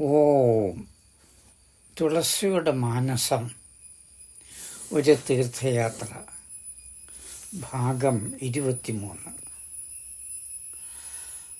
ഓം തുളസിയുടെ മാനസം ഒരു തീർത്ഥയാത്ര. ഭാഗം ഇരുപത്തിമൂന്ന്.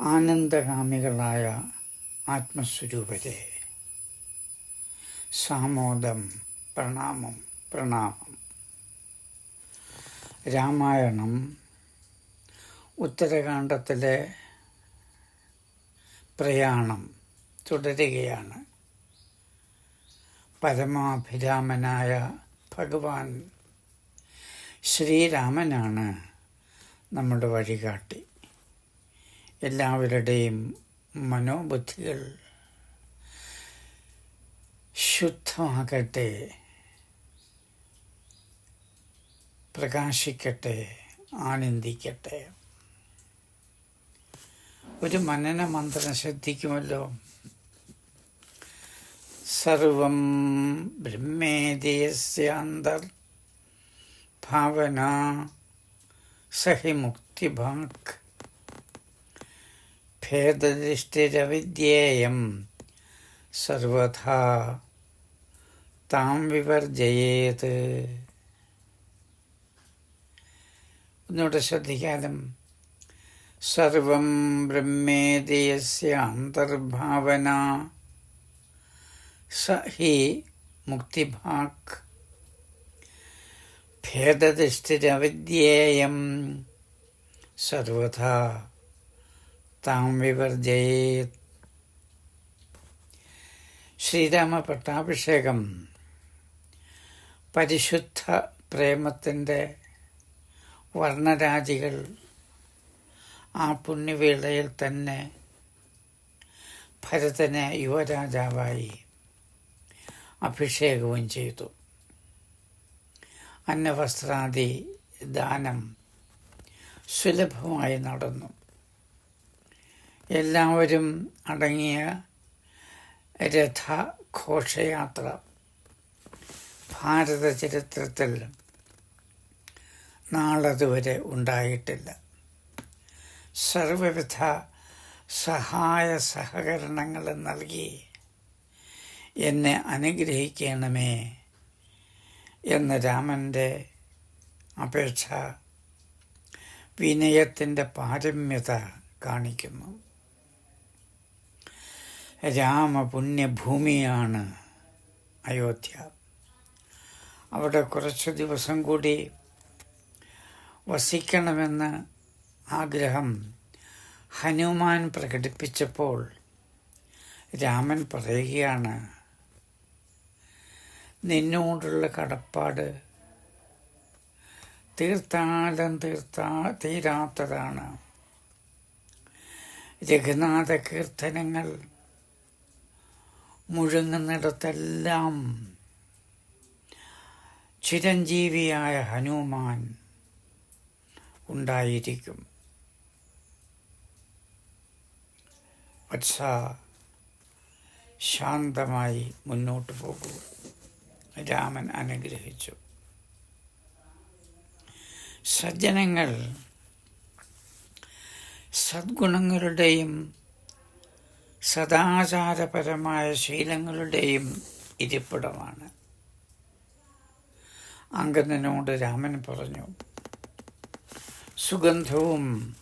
ആനന്ദകാമികളായ ആത്മസ്വരൂപരെ. സാമോദം പ്രണാമം പ്രണാമം. രാമായണം ഉത്തരകാണ്ഡത്തിലെ പ്രയാണം. തുടരുകയാണ്. പരമാഭിരാമനായ ഭഗവാൻ ശ്രീരാമനാണ് നമ്മുടെ വഴികാട്ടി. എല്ലാവരുടെയും മനോബുദ്ധികൾ ശുദ്ധമാകട്ടെ പ്രകാശിക്കട്ടെ ആനന്ദിക്കട്ടെ. ഒരു മനന മന്ത്രം ശ്രദ്ധിക്കുമല്ലോ? സർവം ബ്രഹ്മേദേസ്യാന്തർ ഭാവന സഹി മുക്തിഭാക് ഭേദദൃഷ്ടിരവിദ്യേയം സർവഥാ താം വിവർജയേത്. ഒന്നുകൂടെ ശ്രദ്ധിക്കാലും സർവം ബ്രഹ്മേദേയസ്യ അന്തർഭാവന സ മുക്തിഭാക് ഭേദദൃഷ്ടിരവിദ്യേയം സർവഥാ താം വിവർജയേത് ശ്രീരാമ പട്ടാഭിഷേകം പരിശുദ്ധ പ്രേമത്തിന്റെ വർണരാജികൾ ആ പുണ്യവേളയിൽ തന്നെ ഭരതനെ യുവരാജാവായി അഭിഷേകവും ചെയ്തു. അന്നവസ്ത്രാദി ദാനം സുലഭമായി നടന്നു. എല്ലാവരും അടങ്ങിയ രഥഘോഷയാത്ര ഭാരത ചരിത്രത്തിൽ നാളതുവരെ ഉണ്ടായിട്ടില്ല. സർവവിധ സഹായ സഹകരണങ്ങൾ നൽകി എന്നെ അനുഗ്രഹിക്കണമേ എന്ന രാമന്റെ അപേക്ഷ വിനയത്തിന്റെ പാരമ്യത കാണിക്കുന്നു. രാമപുണ്യഭൂമിയാണ് അയോധ്യ. അവിടെ കുറച്ച് ദിവസം കൂടി വസിക്കണമെന്ന് ആഗ്രഹം ഹനുമാൻ പ്രകടിപ്പിച്ചപ്പോൾ രാമൻ പറയുകയാണ് നിന്നോടുള്ള കടപ്പാട്. തീർത്താലും തീർത്താ തീരാത്തതാണ്. രഘുനാഥ കീർത്തനങ്ങൾ മുഴുങ്ങുന്നിടത്തെല്ലാം ചിരഞ്ജീവിയായ ഹനുമാൻ ഉണ്ടായിരിക്കും. വത്സ ശാന്തമായി മുന്നോട്ട് പോകൂ. രാമൻ അനുഗ്രഹിച്ചു. സജ്ജനങ്ങൾ സദ്ഗുണങ്ങളുടെയും സദാചാരപരമായ ശീലങ്ങളുടെയും ഇരിപ്പിടമാണ്. അങ്കനോട് രാമൻ പറഞ്ഞു സുഗന്ധവും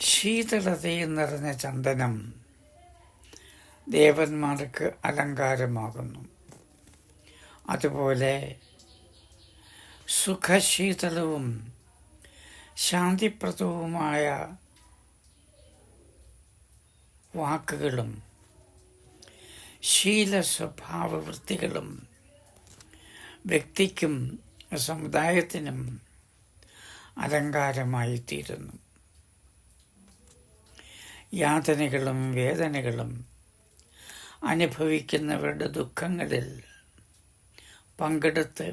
ശീതളതയും നിറഞ്ഞ ചന്ദനം ദേവന്മാർക്ക് അലങ്കാരമാകുന്നു. അതുപോലെ സുഖശീതളവും ശാന്തിപ്രദവുമായ വാക്കുകളും ശീല സ്വഭാവ വൃത്തികളും വ്യക്തിക്കും സമുദായത്തിനും അലങ്കാരമായി തീരുന്നു യാതനകളും വേദനകളും അനുഭവിക്കുന്നവരുടെ ദുഃഖങ്ങളിൽ പങ്കെടുത്ത്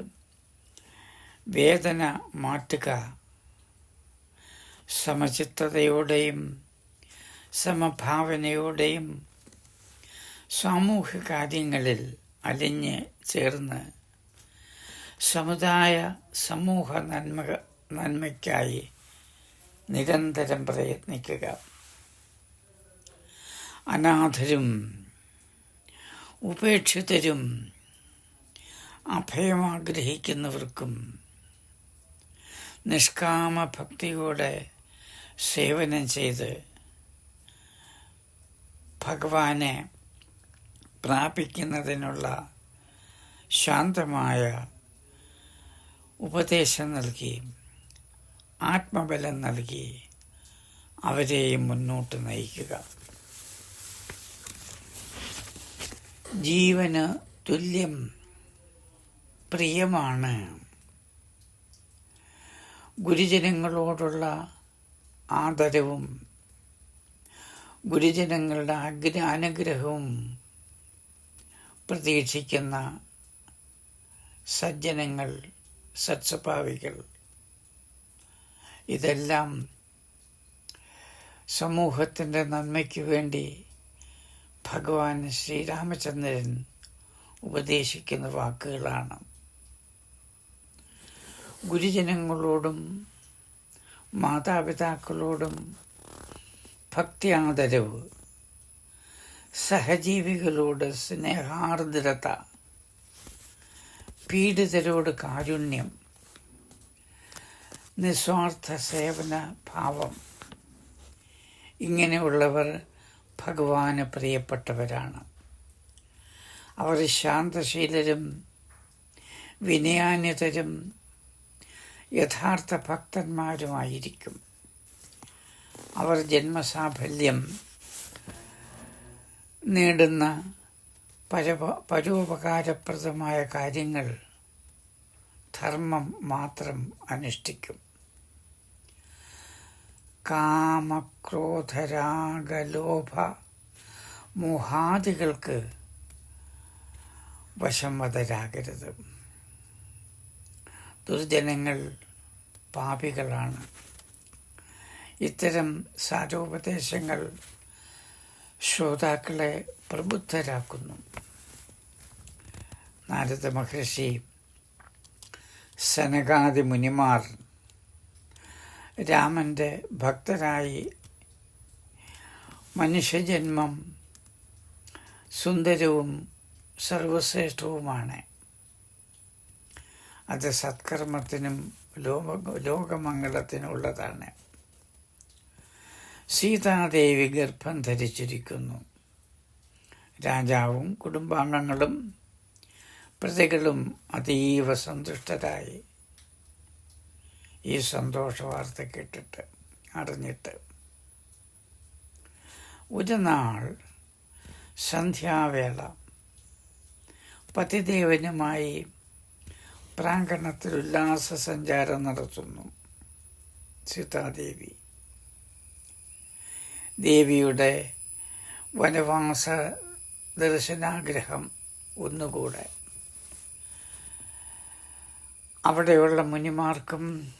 വേദന മാറ്റുക സമചിത്തതയോടെയും സമഭാവനയോടെയും സാമൂഹ്യ കാര്യങ്ങളിൽ അലിഞ്ഞ് ചേർന്ന് സമുദായ സമൂഹ നന്മ നന്മയ്ക്കായി നിരന്തരം പ്രയത്നിക്കുക. അനാഥരും ഉപേക്ഷിതരും അഭയമാഗ്രഹിക്കുന്നവർക്കും നിഷ്കാമ ഭക്തിയോടെ സേവനം ചെയ്ത് ഭഗവാനെ പ്രാപിക്കുന്നതിനുള്ള ശാന്തമായ ഉപദേശം നൽകി ആത്മബലം നൽകി അവരെയും മുന്നോട്ട് നയിക്കുക. ജീവന് തുല്യം പ്രിയമാണ്. ഗുരുജനങ്ങളോടുള്ള ആദരവും ഗുരുജനങ്ങളുടെ ആഗ്ര അനുഗ്രഹവും പ്രതീക്ഷിക്കുന്ന സജ്ജനങ്ങൾ സത്സ്വഭാവികൾ. ഇതെല്ലാം സമൂഹത്തിന്റെ നന്മയ്ക്ക് വേണ്ടി ഭഗവാൻ ശ്രീരാമചന്ദ്രൻ ഉപദേശിക്കുന്ന വാക്കുകളാണ്. ഗുരുജനങ്ങളോടും മാതാപിതാക്കളോടും ഭക്തി ആദരവ് സഹജീവികളോട് സ്നേഹാർദ്രത പീഡിതരോട് കാരുണ്യം നിസ്വാർത്ഥ സേവന ഭാവം. ഇങ്ങനെയുള്ളവർ ഭഗവാന് പ്രിയപ്പെട്ടവരാണ്. അവർ ശാന്തശീലരും വിനയാന്യതരും യഥാർത്ഥ ഭക്തന്മാരുമായിരിക്കും. അവർ ജന്മസാഫല്യം നേടുന്ന പരപ പരോപകാരപ്രദമായ കാര്യങ്ങൾ ധർമ്മം മാത്രം അനുഷ്ഠിക്കും. കാമക്രോധരാഗലോഭ മോഹാദികൾക്ക് വശംവതരാകരുത് ദുർജനങ്ങൾ പാപികളാണ്. ഇത്തരം സാരോപദേശങ്ങൾ ശ്രോതാക്കളെ പ്രബുദ്ധരാക്കുന്നു. നാരദ മഹർഷി സനകാദി മുനിമാർ രാമന്റെ ഭക്തരായി മനുഷ്യജന്മം സുന്ദരവും സർവശ്രേഷ്ഠവുമാണ് അത് സത്കർമ്മത്തിനും ലോക ലോകമംഗളത്തിനുള്ളതാണ്. സീതാദേവി ഗർഭം ധരിച്ചിരിക്കുന്നു. രാജാവും കുടുംബാംഗങ്ങളും പ്രതികളും അതീവ സന്തുഷ്ടരായി. ഈ സന്തോഷ വാർത്ത കേട്ടിട്ട് അറിഞ്ഞിട്ട്. ഒരു നാൾ സന്ധ്യാവേള. പതിദേവനുമായി പ്രാങ്കണത്തിൽ ഉല്ലാസ സഞ്ചാരം നടത്തുന്നു. സീതാദേവി. ദേവിയുടെ വനവാസ ദർശനാഗ്രഹം ഒന്നുകൂടെ. അവിടെയുള്ള മുനിമാർക്കും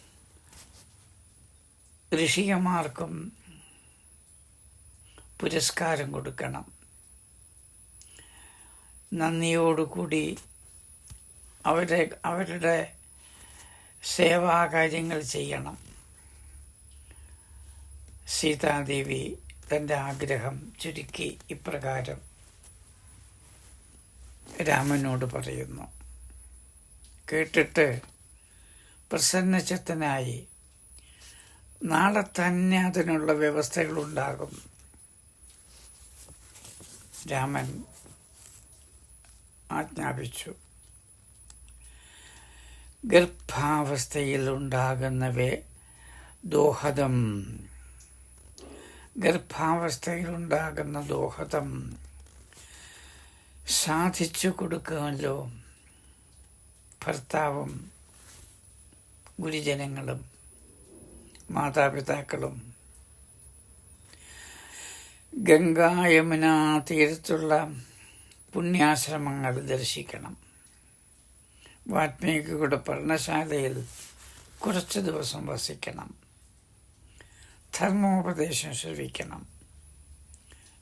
ഋഷികമാർക്കും പുരസ്കാരം കൊടുക്കണം. നന്ദിയോടുകൂടി അവരെ അവരുടെ സേവാകാര്യങ്ങൾ ചെയ്യണം. സീതാദേവി തന്റെ ആഗ്രഹം ചുരുക്കി ഇപ്രകാരം രാമനോട് പറയുന്നു. കേട്ടിട്ട് പ്രസന്നചിത്തനായി നാളെ തന്നെ അതിനുള്ള വ്യവസ്ഥകളുണ്ടാകും. രാമൻ ആജ്ഞാപിച്ചു. ഗർഭാവസ്ഥയിൽ ഉണ്ടാകുന്നവേ ദോഹദം ഗർഭാവസ്ഥയിലുണ്ടാകുന്ന ദോഹദം സാധിച്ചു കൊടുക്കുമല്ലോ ഭർത്താവും ഗുരുജനങ്ങളും മാതാപിതാക്കളും. ഗംഗായമുന തീരത്തുള്ള പുണ്യാശ്രമങ്ങൾ ദർശിക്കണം. വാത്മീകിയുടെ പഠനശാലയിൽ കുറച്ച് ദിവസം വസിക്കണം. ധർമ്മോപദേശം ശ്രവിക്കണം.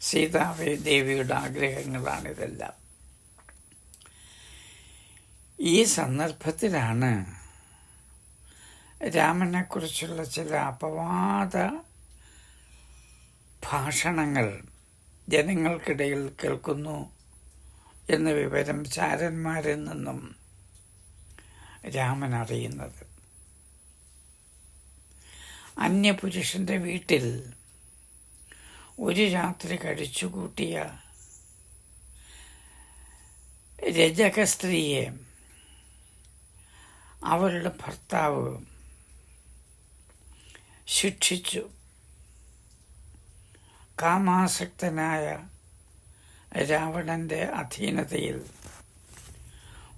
സീതാവേ ദേവിയുടെ ആഗ്രഹങ്ങളാണിതെല്ലാം. ഈ സന്ദർഭത്തിലാണ് രാമനെക്കുറിച്ചുള്ള ചില അപവാദ ഭാഷണങ്ങൾ ജനങ്ങൾക്കിടയിൽ കേൾക്കുന്നു എന്ന വിവരം ചാരന്മാരിൽ നിന്നും രാമൻ അറിയുന്നത്. അന്യപുരുഷന്റെ വീട്ടിൽ ഒരു രാത്രി കഴിച്ചുകൂട്ടിയ രജക സ്ത്രീയെ അവരുടെ ഭർത്താവ് ശിക്ഷിച്ചു. കാമാസക്തനായ രാവണന്റെ അധീനതയിൽ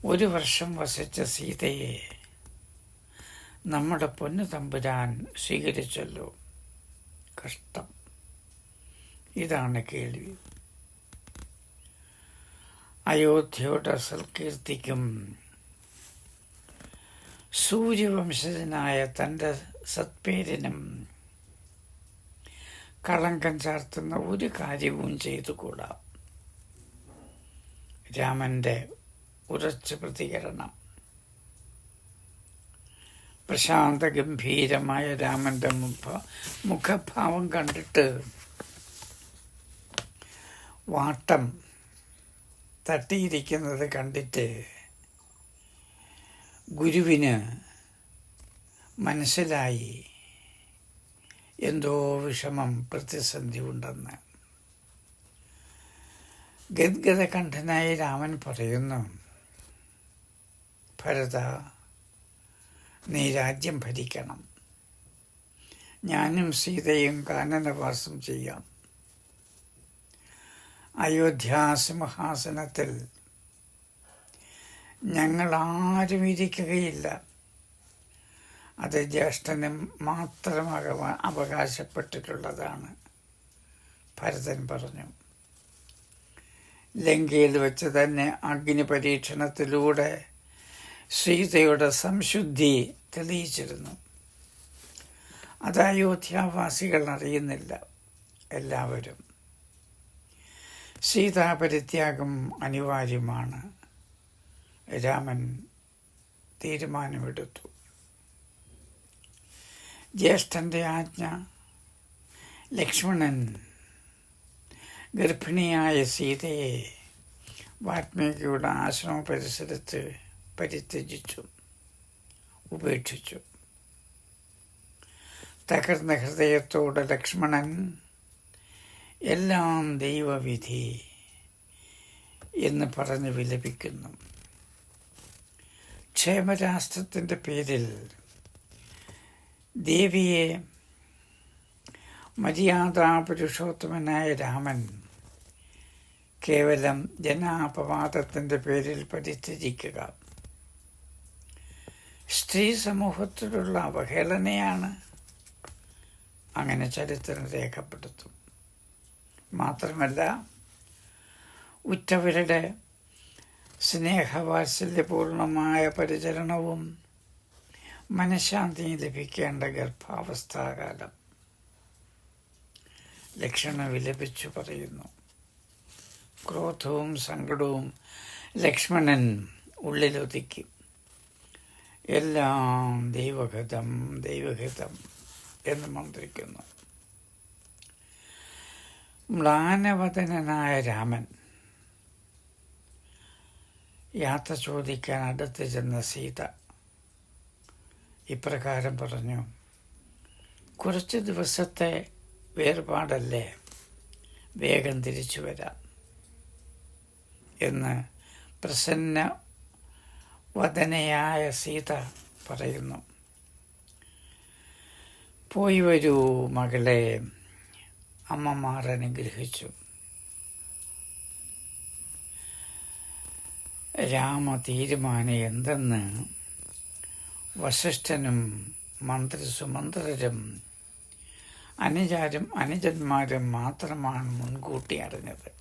ഒരു വർഷം വസിച്ച സീതയെ നമ്മുടെ പൊന്നു തമ്പുരാൻ സ്വീകരിച്ചല്ലോ. കഷ്ടം. ഇതാണ് കേൾവി. അയോധ്യയുടെ സൽകീർത്തിക്കും സൂര്യവംശജനായ തന്റെ സത്പേരിനും കളങ്കം ചാർത്തുന്ന ഒരു കാര്യവും ചെയ്തുകൂടാ. രാമന്റെ ഉറച്ച പ്രതികരണം. പ്രശാന്ത ഗംഭീരമായ രാമന്റെ മുഖ മുഖഭാവം കണ്ടിട്ട് വാട്ടം തട്ടിയിരിക്കുന്നത് കണ്ടിട്ട് ഗുരുവിന് മനസ്സിലായി. എന്തോ വിഷമം പ്രതിസന്ധി ഉണ്ടെന്ന്. ഗദ്ഗതകണ്ഠനായി രാമൻ പറയുന്നു ഭരത നീ രാജ്യം ഭരിക്കണം. ഞാനും സീതയും കാനനവാസം ചെയ്യാം. അയോധ്യാസിംഹാസനത്തിൽ ഞങ്ങളാരും ഇരിക്കുകയില്ല. അത് ജ്യേഷ്ഠന് മാത്രം അവകാശപ്പെട്ടിട്ടുള്ളതാണ്. ഭരതൻ പറഞ്ഞു. ലങ്കയിൽ വെച്ച് തന്നെ അഗ്നി പരീക്ഷണത്തിലൂടെ സീതയുടെ സംശുദ്ധി തെളിയിച്ചിരുന്നു. അത് അയോധ്യാവാസികൾ അറിയുന്നില്ല എല്ലാവരും. സീതാപരിത്യാഗം അനിവാര്യമാണ്. രാമൻ തീരുമാനമെടുത്തു. ജ്യേഷ്ഠന്റെ ആജ്ഞ ലക്ഷ്മണൻ ഗർഭിണിയായ സീതയെ വാത്മീകിയുടെ ആശ്രമ പരിസരത്ത് പരിത്യജിച്ചു ഉപേക്ഷിച്ചു. തകർന്ന ഹൃദയത്തോടെ ലക്ഷ്മണൻ എല്ലാം ദൈവവിധി എന്ന് പറഞ്ഞ് വിലപിക്കുന്നു. ക്ഷേമരാഷ്ട്രത്തിന്റെ പേരിൽ ദേവിയെ മര്യാദാ പുരുഷോത്തമനായ രാമൻ കേവലം ജനാപവാദത്തിന്റെ പേരിൽ പരിത്യജിക്കുക. സ്ത്രീ സമൂഹത്തിലുള്ള അവഹേളനയാണ് അങ്ങനെ ചരിത്രം രേഖപ്പെടുത്തും. മാത്രമല്ല ഉറ്റവരുടെ സ്നേഹവാത്സല്യപൂർണമായ പരിചരണവും മനഃശാന്തിയും ലഭിക്കേണ്ട ഗർഭാവസ്ഥാകാലം ലക്ഷണ വിലപിച്ചു പറയുന്നു. ക്രോധവും സങ്കടവും ലക്ഷ്മണൻ ഉള്ളിലൊതുക്കി. എല്ലാം ദൈവഹിതം ദൈവഹിതം എന്ന് മന്ത്രിക്കുന്നു. മ്ലാനവതനായ രാമൻ യാത്ര ചോദിക്കാൻ അടുത്ത് ചെന്ന സീത ഇപ്രകാരം പറഞ്ഞു കുറച്ച് ദിവസത്തെ വേർപാടല്ലേ? വേഗം തിരിച്ചു വരാം എന്ന് പ്രസന്ന വദനയായ സീത പറയുന്നു. പോയി വരൂ മകളെ അമ്മമാർ അനുഗ്രഹിച്ചു. രാമ തീരുമാനം എന്തെന്ന് വസിഷ്ഠനും മന്ത്രി സുമന്ത്രരും അനുചാരും അനുജന്മാരും മാത്രമാണ് മുൻകൂട്ടി അറിഞ്ഞത്.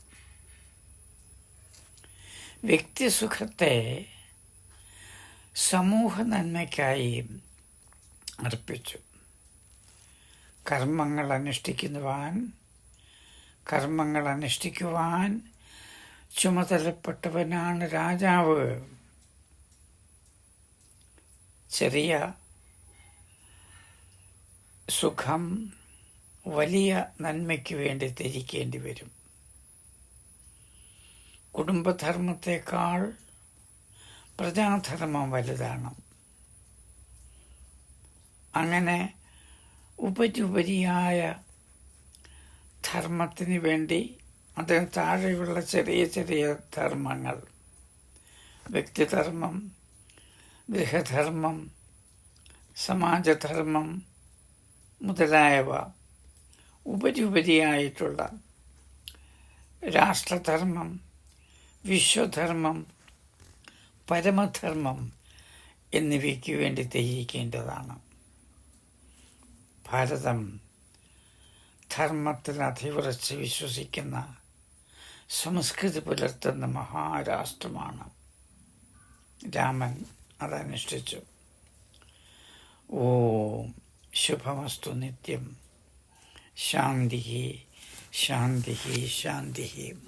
വ്യക്തിസുഖത്തെ സമൂഹ നന്മയ്ക്കായി അർപ്പിച്ചു. കർമ്മങ്ങൾ അനുഷ്ഠിക്കുവാൻ കർമ്മങ്ങൾ അനുഷ്ഠിക്കുവാൻ ചുമതലപ്പെട്ടവനാണ് രാജാവ്. ചെറിയ സുഖം വലിയ നന്മയ്ക്ക് വേണ്ടി ത്യജിക്കേണ്ടി വരും. കുടുംബധർമ്മത്തെക്കാൾ പ്രജാധർമ്മം വലുതാണ്. അങ്ങനെ ഉപരിപരിയായ ധർമ്മത്തിന് വേണ്ടി അദ്ദേഹം താഴെയുള്ള ചെറിയ ചെറിയ ധർമ്മങ്ങൾ. വ്യക്തിധർമ്മം ഗൃഹധർമ്മം സമാജധർമ്മം മുതലായവ ഉപരിപരിയായിട്ടുള്ള രാഷ്ട്രധർമ്മം വിശ്വധർമ്മം പരമധർമ്മം എന്നിവയ്ക്ക് വേണ്ടി ത്യജിക്കേണ്ടതാണ് ഭാരതം ധർമ്മത്തിൽ അതിവുറച്ച് വിശ്വസിക്കുന്ന സംസ്കൃതി പുലർത്തുന്ന മഹാരാഷ്ട്രമാണ്. രാമൻ അതനുഷ്ഠിച്ചു. ഓം ശുഭമസ്തു നിത്യം. ശാന്തി ശാന്തി ശാന്തി